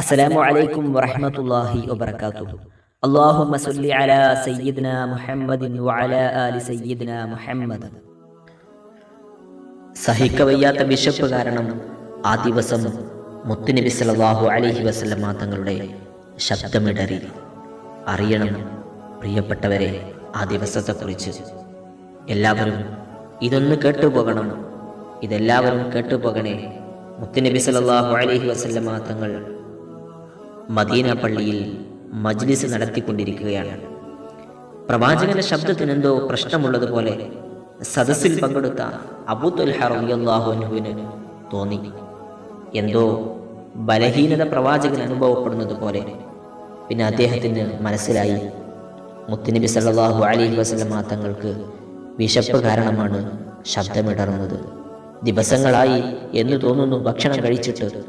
അസ്സലാമു അലൈക്കും വറഹ്മത്തുള്ളാഹി വബറകാതുഹു. അല്ലാഹുമ്മ സല്ലി അലാ സയ്യിദ്ന മുഹമ്മദിൻ വഅലാ ആലി സയ്യിദ്ന മുഹമ്മദ്. സഹിക്കവയ്യാത്ത വിശപ്പ് കാരണം ആ ദിവസം മുത്തുനബി സല്ലല്ലാഹു അലൈഹി വസല്ലമ തങ്ങളുടെ ശബ്ദമിടറി. അറിയണം പ്രിയപ്പെട്ടവരെ ആ ദിവസത്തെക്കുറിച്ച്. എല്ലാവരും ഇതൊന്ന് കേട്ടുപോകണം. ഇതെല്ലാവരും കേട്ടുപോകണേ. മുത്തുനബി സല്ലല്ലാഹു അലൈഹി വസല്ലമ തങ്ങൾ മദീന പള്ളിയിൽ മജ്ലിസ് നടത്തിക്കൊണ്ടിരിക്കുകയാണ്. പ്രവാചകന്റെ ശബ്ദത്തിനെന്തോ പ്രശ്നമുള്ളതുപോലെ സദസ്സിൽ പങ്കെടുത്ത അബുദുൽഹുവിന് തോന്നി. എന്തോ ബലഹീനത പ്രവാചകൻ അനുഭവപ്പെടുന്നത് പോലെ. പിന്നെ അദ്ദേഹത്തിന് മനസ്സിലായി. മുത്തുനബി സല്ലാഹു അലൈഹി വസല്ലമ തങ്ങൾക്ക് വിശപ്പ് കാരണമാണ് ശബ്ദമിടറുന്നത് ദിവസങ്ങളായി എന്ന് തോന്നുന്നു ഭക്ഷണം കഴിച്ചിട്ട്.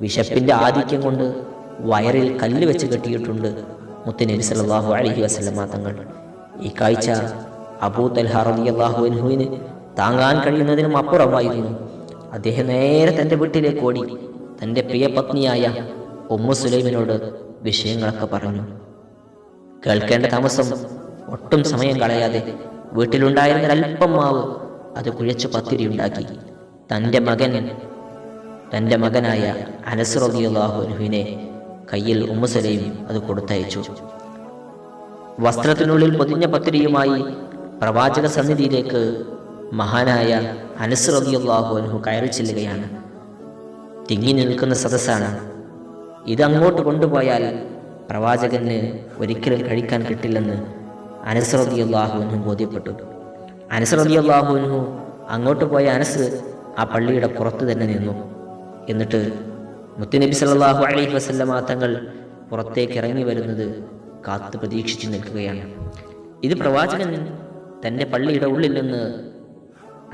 വിശപ്പിന്റെ ആധിക്യം കൊണ്ട് വയറിൽ കല്ല് വെച്ച് കെട്ടിയിട്ടുണ്ട് മുത്തനബി സല്ലല്ലാഹു അലഹി വസല്ലമ തങ്ങൾ. ഈ കാഴ്ച അബൂ തൽഹാറിയാഹുവിന് താങ്ങാൻ കഴിയുന്നതിനും അപ്പുറമായിരുന്നു. അദ്ദേഹം നേരെ തന്റെ വീട്ടിലേക്ക് ഓടി. തന്റെ പ്രിയ പത്നിയായ ഉമ്മു സുലൈമിനോട് വിഷയങ്ങളൊക്കെ പറഞ്ഞു. കേൾക്കേണ്ട താമസം ഒട്ടും സമയം കളയാതെ വീട്ടിലുണ്ടായിരുന്ന അല്പം മാവ് അത് കുഴച്ച് പത്തിരി ഉണ്ടാക്കി. തന്റെ മകൻ തന്റെ മകനായ അനസ് കയ്യിൽ ഉമ്മുസലയും അത് കൊടുത്തയച്ചു. വസ്ത്രത്തിനുള്ളിൽ പൊതിഞ്ഞ പത്തിരിയുമായി പ്രവാചക സന്നിധിയിലേക്ക് മഹാനായ അനസ് കയറി ചെല്ലുകയാണ്. തിങ്ങി നിൽക്കുന്ന സദസ്സാണ്. ഇതങ്ങോട്ട് കൊണ്ടുപോയാൽ പ്രവാചകന് ഒരിക്കലും കഴിക്കാൻ കിട്ടില്ലെന്ന് അനസ് ബോധ്യപ്പെട്ടു. അനസ് അങ്ങോട്ട് പോയ അനസ് ആ പള്ളിയുടെ പുറത്ത് തന്നെ നിന്നു. എന്നിട്ട് മുത്തുനബി സല്ലല്ലാഹു അലൈഹി വസല്ലമ തങ്ങൾ പുറത്തേക്ക് ഇറങ്ങി വരുന്നത് കാത്തു പ്രതീക്ഷിച്ചു നിൽക്കുകയാണ്. ഇത് പ്രവാചകൻ തന്റെ പള്ളിയുടെ ഉള്ളിൽ നിന്ന്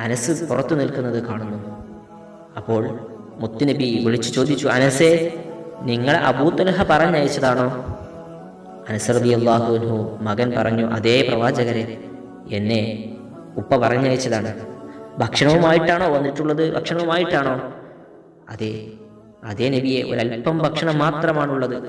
അനസ് പുറത്തു നിൽക്കുന്നത് കാണുന്നു. അപ്പോൾ മുത്തുനബി വിളിച്ചു ചോദിച്ചു അനസേ നിങ്ങൾ അബൂത്തലഹ പറഞ്ഞയച്ചതാണോ? അനസറബി അള്ളാഹുനു മകൻ പറഞ്ഞു അതേ പ്രവാചകരെ എന്നെ ഉപ്പ പറഞ്ഞയച്ചതാണ്. ഭക്ഷണവുമായിട്ടാണോ വന്നിട്ടുള്ളത്? ഭക്ഷണവുമായിട്ടാണോ? അതെ അതേ നബിയെ ഒരല്പം ഭക്ഷണം മാത്രമാണുള്ളത്.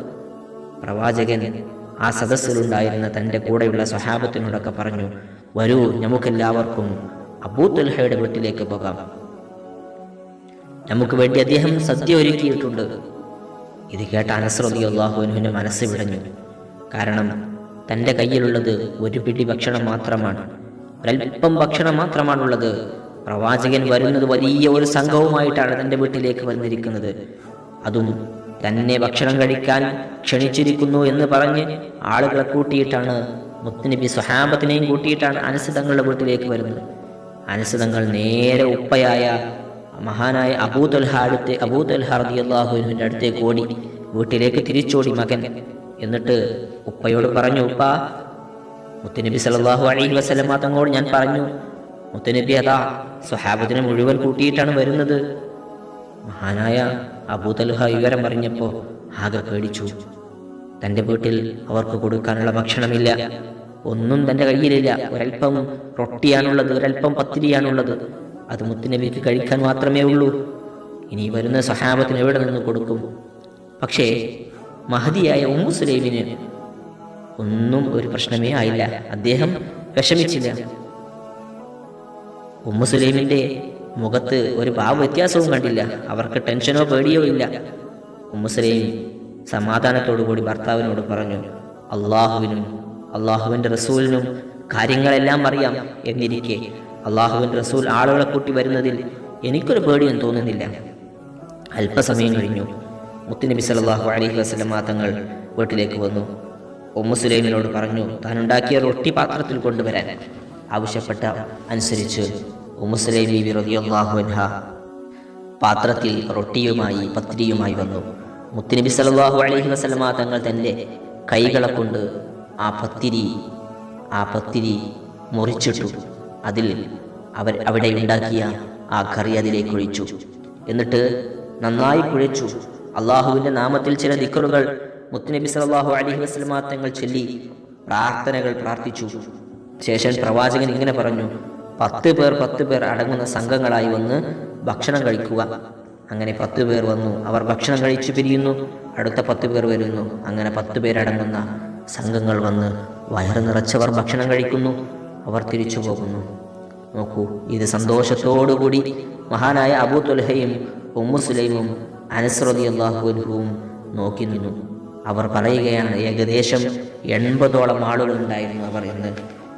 പ്രവാചകൻ ആ സദസ്സിലുണ്ടായിരുന്ന തന്റെ കൂടെയുള്ള സ്വഹാബത്തിനോടൊക്കെ പറഞ്ഞു വരൂ നമുക്കെല്ലാവർക്കും അബൂത്തുൽഹയുടെ വീട്ടിലേക്ക് പോകാം. നമുക്ക് വേണ്ടി അദ്ദേഹം സദ്യ ഒരുക്കിയിട്ടുണ്ട്. ഇത് കേട്ട അനസ്രതി അള്ളാഹുവിനുവിന്റെ മനസ്സ് വിടഞ്ഞു. കാരണം തന്റെ കയ്യിലുള്ളത് ഒരു പിടി ഭക്ഷണം മാത്രമാണ്. ഒരല്പം ഭക്ഷണം മാത്രമാണുള്ളത്. പ്രവാചകൻ വരുന്നത് വലിയ ഒരു സംഘവുമായിട്ടാണ് തന്റെ വീട്ടിലേക്ക് വന്നിരിക്കുന്നത്. അതും തന്നെ ഭക്ഷണം കഴിക്കാൻ ക്ഷണിച്ചിരിക്കുന്നു എന്ന് പറഞ്ഞ് ആളുകളെ കൂട്ടിയിട്ടാണ് മുത്തുനബി സ്വഹാബത്തിനെയും കൂട്ടിയിട്ടാണ് അനുസൃതങ്ങളുടെ വീട്ടിലേക്ക് വരുന്നത്. അനുസൃതങ്ങൾ നേരെ ഉപ്പയായ മഹാനായ അബൂതുൽഹ അടുത്ത് അബൂതുൽഹ റളിയല്ലാഹുവിന്റെ അടുത്തേക്ക് ഓടി വീട്ടിലേക്ക് തിരിച്ചോടി മകൻ. എന്നിട്ട് ഉപ്പയോട് പറഞ്ഞു ഉപ്പ മുത്തുനബി സലാഹു അലൈഹി വസ്ലമ തങ്ങളോട് ഞാൻ പറഞ്ഞു മുത്തുനബി അതാ സ്വഹാബത്തിനെ മുഴുവൻ കൂട്ടിയിട്ടാണ് വരുന്നത്. മഹാനായ അബൂതൽഹ വിവരം പറഞ്ഞപ്പോൾ ആകെ പേടിച്ചു. തന്റെ വീട്ടിൽ അവർക്ക് കൊടുക്കാനുള്ള ഭക്ഷണമില്ല. ഒന്നും തന്റെ കയ്യിലില്ല. ഒരൽപ്പം റൊട്ടിയാണുള്ളത് ഒരൽപ്പം പത്തിരിയാണുള്ളത്. അത് മുത്തുനബിക്ക് കഴിക്കാൻ മാത്രമേ ഉള്ളൂ. ഇനി വരുന്ന സഹാബത്തിന് എവിടെ നിന്ന് കൊടുക്കും? പക്ഷേ മഹതിയായ ഉമ്മു സുലൈമിന് ഒന്നും ഒരു പ്രശ്നമേ ആയില്ല. അദ്ദേഹം വിഷമിച്ചില്ല. ഉമ്മു സുലൈമിന്റെ മുഖത്ത് ഒരു ഭാവ വ്യത്യാസവും കണ്ടില്ല. അവർക്ക് ടെൻഷനോ പേടിയോ ഇല്ല. ഉമ്മു സമാധാനത്തോടുകൂടി സമാധാനത്തോടു കൂടി ഭർത്താവിനോട് പറഞ്ഞു അള്ളാഹുവിനും അള്ളാഹുവിന്റെ റസൂലിനും കാര്യങ്ങളെല്ലാം അറിയാം എന്നിരിക്കെ. അള്ളാഹുവിന്റെ റസൂൽ ആളുകളെ കൂട്ടി വരുന്നതിൽ എനിക്കൊരു പേടിയും തോന്നുന്നില്ല. അല്പസമയം കഴിഞ്ഞു. മുത്തുനബി സല്ലല്ലാഹു അലഹി വസല്ലം തങ്ങൾ വീട്ടിലേക്ക് വന്നു. ഉമ്മു സുലൈമിനോട് പറഞ്ഞു താൻ ഉണ്ടാക്കിയ റൊട്ടി പാത്രത്തിൽ കൊണ്ടുവരാൻ ആവശ്യപ്പെട്ട അനുസരിച്ച് ഉമ്മു സുലൈം ബീവി റളിയല്ലാഹു അൻഹ പാത്രത്തിൽ റൊട്ടിയുമായി പത്രിയുമായി വന്നു. മുത്തുനബി സലാഹു അലൈഹി വസ്ലമ തങ്ങൾ തന്റെ കൈകളെ കൊണ്ട് ആ പത്തിരി ആ പത്തിരി മുറിച്ചിട്ടു. അതിൽ അവർ അവിടെ ഉണ്ടാക്കിയ ആ കറി അതിലേക്ക് ഒഴിച്ചു. എന്നിട്ട് നന്നായി കുഴച്ചു. അള്ളാഹുവിന്റെ നാമത്തിൽ ചില ദിക്കറുകൾ മുത്തുനബി സലാഹു അലഹി വസല്ലമ തങ്ങൾ ചൊല്ലി പ്രാർത്ഥനകൾ പ്രാർത്ഥിച്ചു. ശേഷം പ്രവാചകൻ ഇങ്ങനെ പറഞ്ഞു പത്ത് പേർ പത്ത് പേർ അടങ്ങുന്ന സംഘങ്ങളായി വന്ന് ഭക്ഷണം കഴിക്കുക. അങ്ങനെ പത്ത് പേർ വന്നു. അവർ ഭക്ഷണം കഴിച്ചു പിരിയുന്നു. അടുത്ത പത്ത് പേർ വരുന്നു. അങ്ങനെ പത്ത് പേരടങ്ങുന്ന സംഘങ്ങൾ വന്ന് വയറ് നിറച്ചവർ ഭക്ഷണം കഴിക്കുന്നു. അവർ തിരിച്ചു പോകുന്നു. നോക്കൂ ഇത് സന്തോഷത്തോടുകൂടി മഹാനായ അബൂ തുൽഹയും ഉമ്മു സുലൈമും അനസ്രതി നോക്കി നിന്നു. അവർ പറയുകയാണ് ഏകദേശം എൺപതോളം ആളുകൾ ഉണ്ടായിരുന്നു അവർ എന്ന്.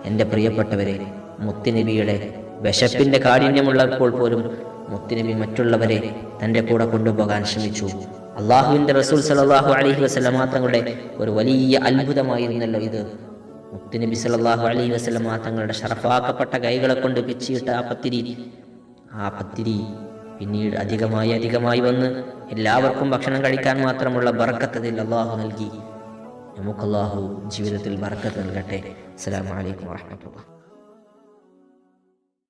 എന്റെ പ്രിയപ്പെട്ടവരെ മുത്തുനബിയുടെ വിശപ്പിന്റെ കാഠിന്യമുള്ളപ്പോൾ പോലും മുത്തുനബി മറ്റുള്ളവരെ തന്റെ കൂടെ കൊണ്ടുപോകാൻ ശ്രമിച്ചു. അള്ളാഹുവിന്റെ റസൂൽ സലാഹു അലഹി വസ്ലമാ തങ്ങളുടെ ഒരു വലിയ അത്ഭുതമായിരുന്നല്ലോ ഇത്. മുത്തുനബി സലാഹു അലഹി വസ്ലമാ തങ്ങളുടെ ഷറഫാക്കപ്പെട്ട കൈകളെ കൊണ്ട് പിച്ചിയിട്ട ആ പത്തിരി ആ പത്തിരി പിന്നീട് അധികമായി അധികമായി വന്ന് എല്ലാവർക്കും ഭക്ഷണം കഴിക്കാൻ മാത്രമുള്ള ബർക്കത്തതിൽ അള്ളാഹു നൽകി. നമുക്ക് അള്ളാഹു ജീവിതത്തിൽ ബർക്കത്ത് നൽകട്ടെ. അസ്സലാമു അലൈക്കും വാഹമത്തുള്ള